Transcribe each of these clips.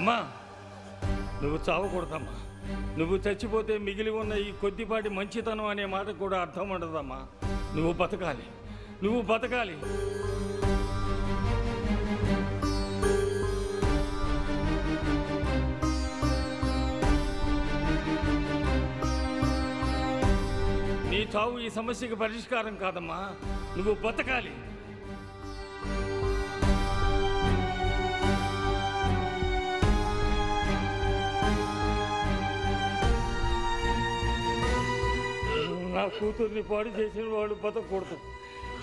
అమ్మా నువ్వు చావకూడదమ్మా. నువ్వు చచ్చిపోతే మిగిలి ఉన్న ఈ కొద్దిపాటి మంచితనం అనే మాట కూడా అర్థం ఉండదమ్మా. నువ్వు బతకాలి. నువ్వు బతకాలి. నీ చావు ఈ సమస్యకి పరిష్కారం కాదమ్మా. నువ్వు బతకాలి. నా కూతుర్ని పాడు చేసిన వాళ్ళు బతకూడదు.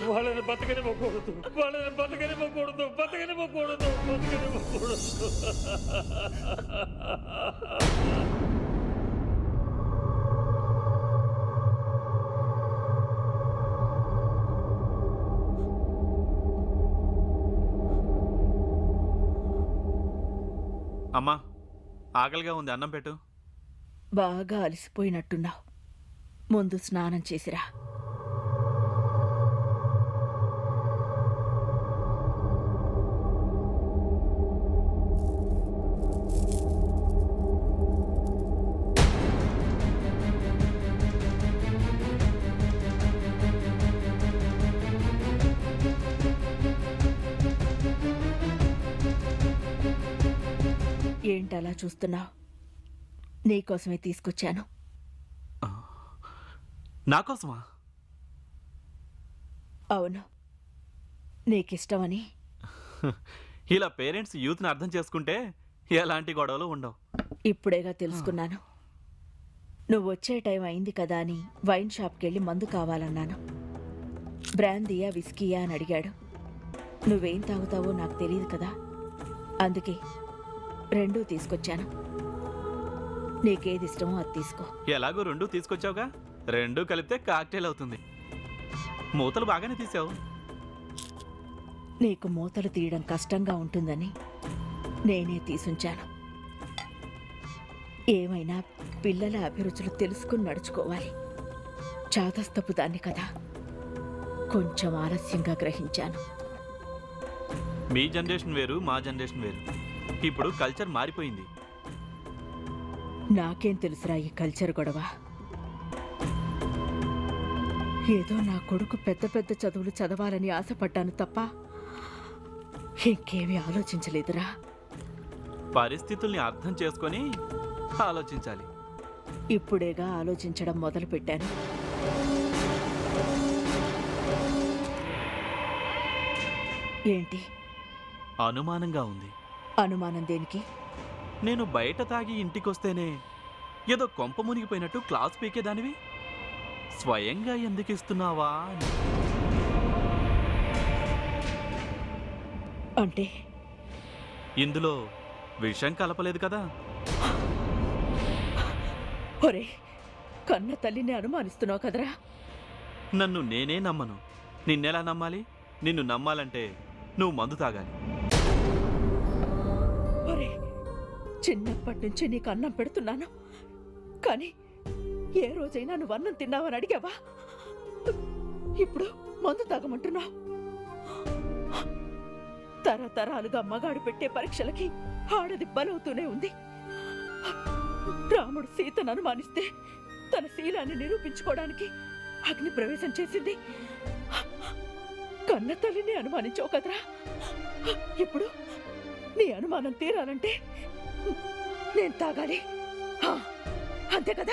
వాళ్ళని బతకనివ్వకూడదు వాళ్ళని బతకనివ్వకూడదు బతకనివ్వకూడదు బతకనివ్వకూడదు అమ్మా ఆకలిగా ఉంది. అన్నం పెట్టు. బాగా అలసిపోయినట్టున్నావు. ముందు స్నానం చేసిరా. ఏంటలా చూస్తున్నావు? నీకోసమే తీసుకొచ్చాను. నా కోసమా? అవును. నీకిష్టమని. ఇలా పేరెంట్స్ యూత్ని అర్థం చేసుకుంటే ఎలాంటి గొడవలు ఉండవు. ఇప్పుడేగా తెలుసుకున్నాను. నువ్వు వచ్చే టైం అయింది కదా అని వైన్ షాప్కి వెళ్ళి మందు కావాలన్నాను. బ్రాందీయా విస్కీయా అని అడిగాడు. నువ్వేం తాగుతావో నాకు తెలియదు కదా. అందుకే రెండూ తీసుకొచ్చాను. నీకేది ఇష్టమో అది తీసుకో. ఎలాగో రెండు తీసుకొచ్చావుగా? రెండు కలిపితే కాక్టైల్ అవుతుంది. మూతలు బాగానే తీసావు. నీకు మూతలు తీయడం కష్టంగా ఉంటుందని నేనే తీసుంచాను. ఏమైనా పిల్లల అభిరుచులు తెలుసుకుని నడుచుకోవాలి. చాదస్తపు దాన్ని కదా కొంచెం ఆలస్యంగా గ్రహించాను. మీ జనరేషన్ వేరు మా జనరేషన్ వేరు. ఇప్పుడు కల్చర్ మారిపోయింది. నాకేం తెలుసురా ఈ కల్చర్ గొడవ? ఏదో నా కొడుకు పెద్ద పెద్ద చదువులు చదవాలని ఆశపడ్డాను తప్ప ఇంకేమీ ఆలోచించలేదురా. పరిస్థితుల్ని అర్థం చేసుకొని ఆలోచించాలి. ఇప్పుడేగా ఆలోచించడం మొదలుపెట్టాను. ఏంటి? అనుమానంగా ఉంది. అనుమానం దేనికి? నేను బయట తాగి ఇంటికొస్తేనే ఏదో కొంప మునిగిపోయినట్టు క్లాస్ పీకేదానివి? స్వయంగా ఎందుకు ఇస్తున్నావా. అంటే? ఇందులో విషం కలపలేదు కదా. ఒరే కన్న తల్లిని అనుమానిస్తున్నావు కదరా? నన్ను నేనే నమ్మను. నిన్నెలా నమ్మాలి? నిన్ను నమ్మాలంటే నువ్వు మందు తాగాలి. ఒరే చిన్నప్పటి నుంచి నీకు అన్నం పెడుతున్నాను. కానీ ఏ రోజైనా నువ్వు అన్నం తిన్నావని అడిగావా? ఇప్పుడు మందు తాగమంటున్నావు. తరతరాలుగా మగాడు పెట్టే పరీక్షలకి ఆడది బలవుతూనే ఉంది. రాముడు సీతను అనుమానిస్తే తన శీలాన్ని నిరూపించుకోవడానికి అగ్ని ప్రవేశం చేసింది. కన్న తల్లిని అనుమానించావు కదరా? ఇప్పుడు నీ అనుమానం తీరాలంటే నేను తాగాలి. హా, అంతే కదా?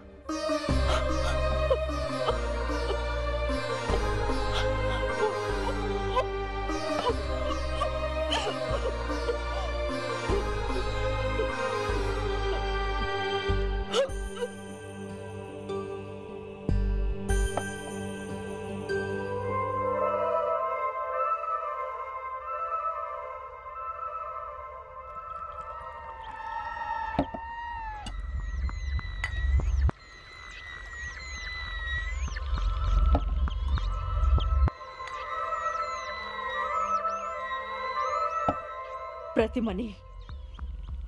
ప్రతిమని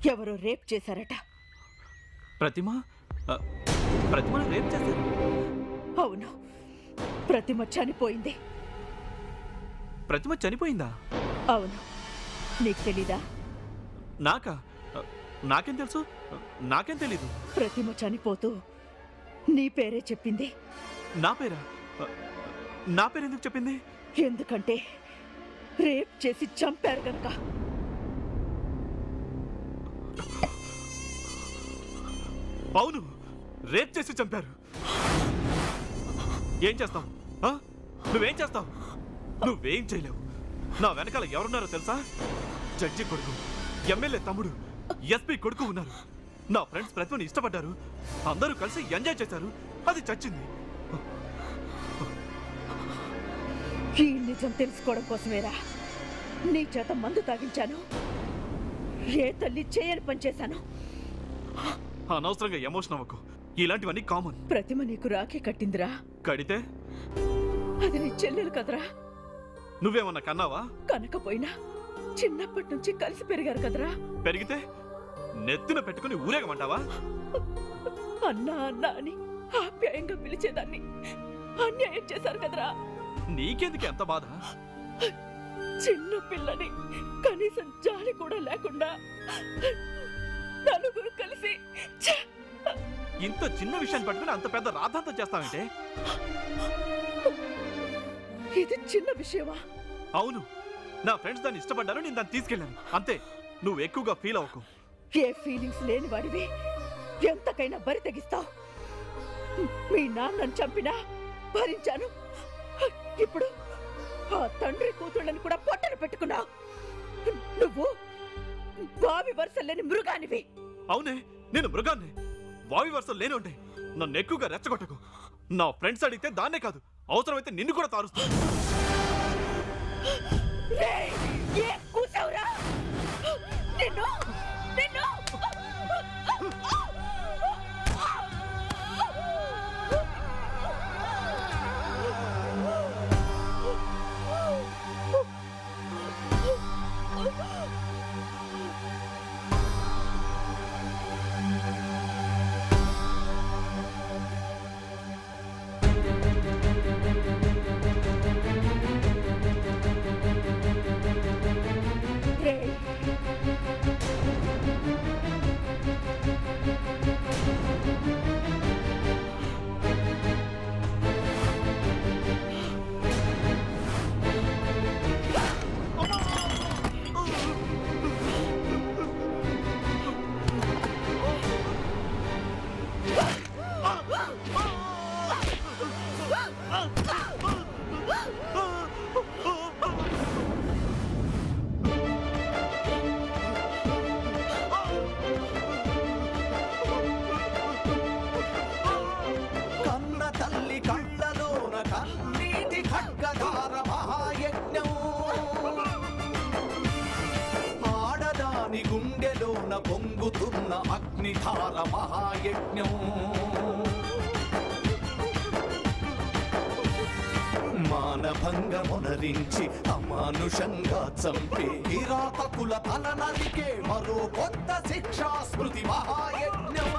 ఎవరో రేప్ చేశారట. ప్రతిమ? ఆ, ప్రతిమను రేప్ చేశారు? అవును. ప్రతిమ చనిపోయింది. ప్రతిమ చనిపోయిందా? అవును. నీకు తెలీదా? నాకా? నాకేం తెలుసు? నాకేం తెలీదు. ప్రతిమ చనిపోతూ నీ పేరే చెప్పింది. నా పేరా? నా పేరు ఎందుకు చెప్పింది? ఎందుకంటే రేప్ చేసి చంపారు గనక. అవును రేప్ చేసి చంపారు. ఏం చేస్తావు? నువ్వేం చేస్తావు? నువ్వేం చేయలేవు. నా వెనకాల ఎవరున్నారో తెలుసా? జడ్జి కొడుకు ఎమ్మెల్యే తమ్ముడు ఎస్పీ కొడుకు ఉన్నారు. నా ఫ్రెండ్స్ ప్రతిమని ఇష్టపడ్డారు. అందరూ కలిసి ఎంజాయ్ చేశారు. అది చచ్చింది. ఈ నిజం తెలుసుకోవడం కోసమేరా. నీ చేత మందు తాగించాను. ఏ తల్లి చేయని పని చేశాను. అనవసరంగా ఎమోషన్ అవ్వకు. ఇలాంటివన్నీ కామన్. ప్రతిమ నీకు రాఖీ కట్టిందిరా. కడితే? అది నీ చెల్లెలు కదరా. నువ్వేమన్నా కన్నావా? కనకపోయినా చిన్నప్పటి నుంచి కలిసి పెరిగారు కదరా. పెరిగితే నెత్తిన పెట్టుకుని ఊరేగమంటావా? అన్నా అన్నా అని ఆప్యాయంగా పిలిచేదాన్ని. అన్యాయం చేశారు కదరా. నీకెందుకు ఎంత బాధ? చిన్న పిల్లని కనీసం జాలి కూడా లేకుండా నలుగురు కలిసి! ఇంత చిన్న విషయాన్ని పట్టుకుని అంత పెద్ద రాద్ధాంతం చేస్తావంటే? ఇది చిన్న విషయమా? అవును. నా ఫ్రెండ్స్ దాన్ని ఇష్టపడ్డారు నేను దాన్ని తీసుకెళ్ళాను. అంతే. నువ్వు ఎక్కువగా ఫీల్ అవ్వకు. ఏ ఫీలింగ్స్ లేని వాడివి? ఎంతకైనా బరి తెగిస్తావు. మీ నాన్నను చంపినా భరించాను. ఇప్పుడు ఆ తండ్రి కూతుళ్ళని కూడా పొట్టన పెట్టుకున్నావు. నువ్వు బావి వరుసలేని మృగానివి. అవునే నేను మృగాన్ని. వావి వరుసలు లేని ఉండే నన్ను ఎక్కువగా రెచ్చగొట్టకు. నా ఫ్రెండ్స్ అడిగితే దాన్నే కాదు అవసరమైతే నిన్ను కూడా తారుస్తాను. భంగమునరించి అమానుషంగా చంపే కిరాతకుల తల నరికే మరో కొత్త శిక్షా స్మృతి మహాయజ్ఞం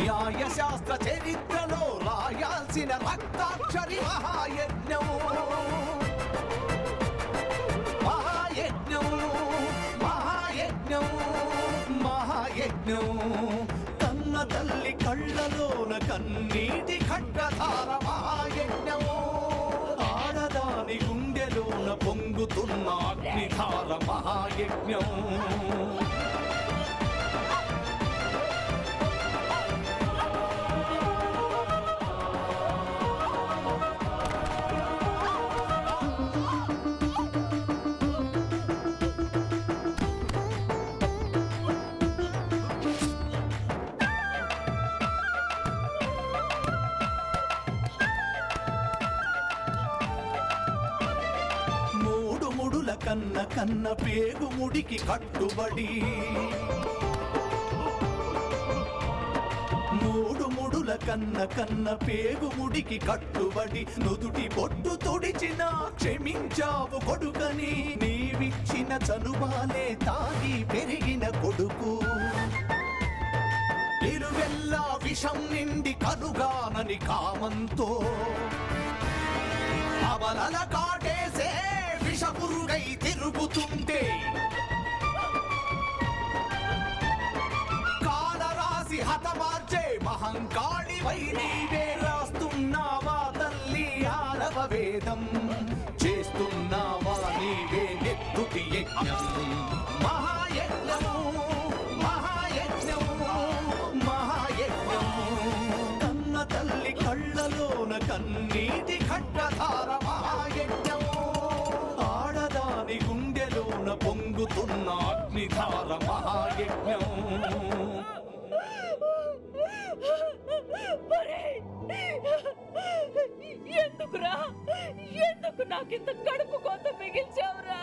న్యాయ శాస్త్ర చరిత్రలో రాయాల్సిన రక్తాక్షరి మహాయజ్ఞము. మహాయజ్ఞము మహాయజ్ఞము మహాయజ్ఞము. తన్న తల్లి కన్న కన్న పేగు ముడికి కట్టుబడి. మూడు ముడుల కన్న కన్న పేగు ముడికి కట్టుబడి. నుదుటి పొట్టు తుడిచిన క్షమించావు కొడుకని. నీవిచ్చిన చనుబాలే తాగి పెరిగిన కొడుకు. ఇరువెల్లా విషం నిండి కనుగానని కామంతో. అబలల కాటేసే పురుగై తిరుగుతుంటే కాలరాశి హతమార్చే మహంకాళి వై ఎందుకురా? ఎందుకు నాకింత కడుపు కోత మిగిల్చావురా?